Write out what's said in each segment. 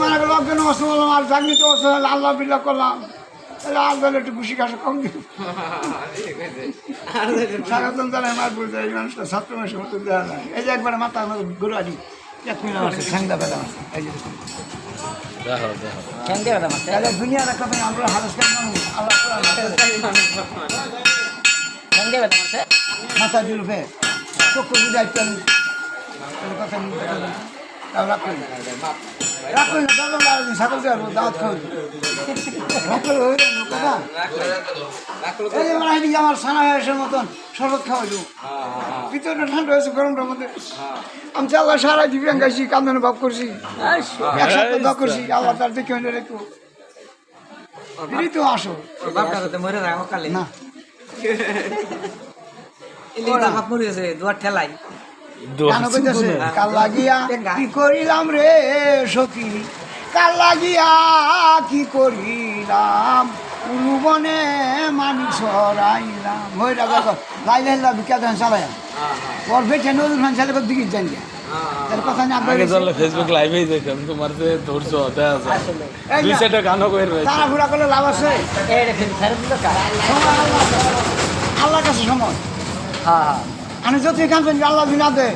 মারা গেল অজ্ঞান অবস্থা বললাম আর জাগনি তো অবস্থা হলো, আল্লাহ বিল্লাহ করলাম। তাহলে আর তাহলে একটু খুশি খাসা কম দিন। আছে। স্বাগতম জানাই মার বলতে এই মানুষটা ছাত্র মতো দেওয়া যায় এই যে একবার এক মিনিট আছে এই যে দুনিয়া রাখা আমরা হারাস মাথা দিল ফে চক্ষু বুঝে আসতে আমি তাহলে কথা নিয়ে কথা বলি। তাও রাগ করি না। রাগ করি না তাহলে আমরা আরেকদিন ছাগল দাওয়াত খাওয়াই রাগ করে কথা এই যে আমার সানা হয়েছের মতন শরবত খাওয়াই দেবো ভিতরটা ঠান্ডা হয়েছে গরমটার মধ্যে আমি আল্লাহ সারা জীবন গাইছি কান্দনে ভাব করছি এক সপ্তাহ দা করছি আল্লাহ তার দেখে হইলে রেখো দিদি তো আসো মরে রাখো কালে না বাপ মরে দুয়ার ঠেলাই কাল লাগিয়া কি করিলাম রে সখী? কাল লাগিয়া কি করিলাম? উলুবনে মানি সরাইলাম হয়ে রাখো লাইলে বিখ্যাত চালাই ওর বেঠে নদীর ফান চালে দিকে যান তার কথা না আগে চললে ফেসবুক লাইভেই দেখতাম তোমার যে ধরছ যায় এই দুই। চারটা গানও করে রয়েছে তারা ঘুরা করলে লাভ আছে? আল্লাহ কাছে সময়। হ্যাঁ। আমি যদি করি আল্লাহ দিনা দে।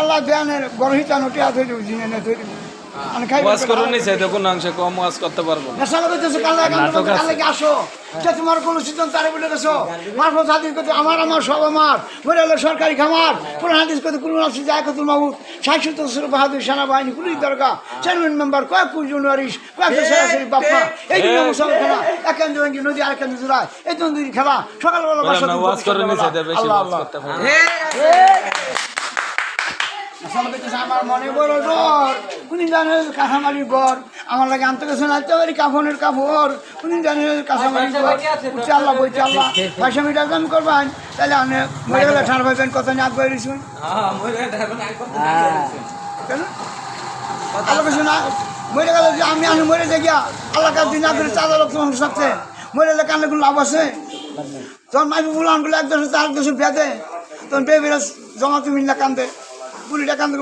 আল্লাহ দেয়ানের গরহিতা নটি আছে জিনে খাই ওয়াজ করুন নি চাইতে কোনো অংশে কম ওয়াজ করতে পারব না। নেশা করতেছে কাল নাটক আসো। যে তোমার কোনো সিদ্ধান্ত তারে বলে মারফত হাদিস আমার আমার সব আমার। হলো সরকারি খামার হাদিস করতে কোনো নাফসি যায় কত মাহুদ ষাট সত্তর সুর বাহাদুর সেনাবাহিনী পুলিশ দরগা চেয়ারম্যান মেম্বার কয়েক কুড়ি জন ওয়ারিস কয়েকটা সরাসরি বাপ্পা। এই দুটো মুসল এক কেন্দ্র ভেঙ্গি নদী আর কেন্দ্র জোড়ায়। এই তো দুই খেলা সকালবেলা বাসা ওয়াজ আল্লাহ আল্লাহ। আসলে কইতেছে, আমার মনে বড় ডর উনি জানেন কাঁচামারি গড় আমার লাগে আনতে গেছেন আনতে পারি কাফনের কাপড়। উনি জানেন কাঁচামারি গড় উঠছে আল্লাহ বইছে আল্লাহ। পয়সা মিটার দাম করবেন তাহলে আপনি মরে গেলে ঠান্ডা পাইবেন কত আর কত কেন? আল্লাহ কিছু না মরে গেলে যে আমি আমি মরে যাই গিয়া আল্লাহ কাছে দিন আগে চাঁদা লোক তোমার সাথে। মরে গেলে কানে কোনো লাভ আছে? তখন মাইবি বুলানগুলো এক দেশে চার দেশে বেঁধে তখন বেবিরা জমা তুমি না কান্দে। বুড়িটা কান্দে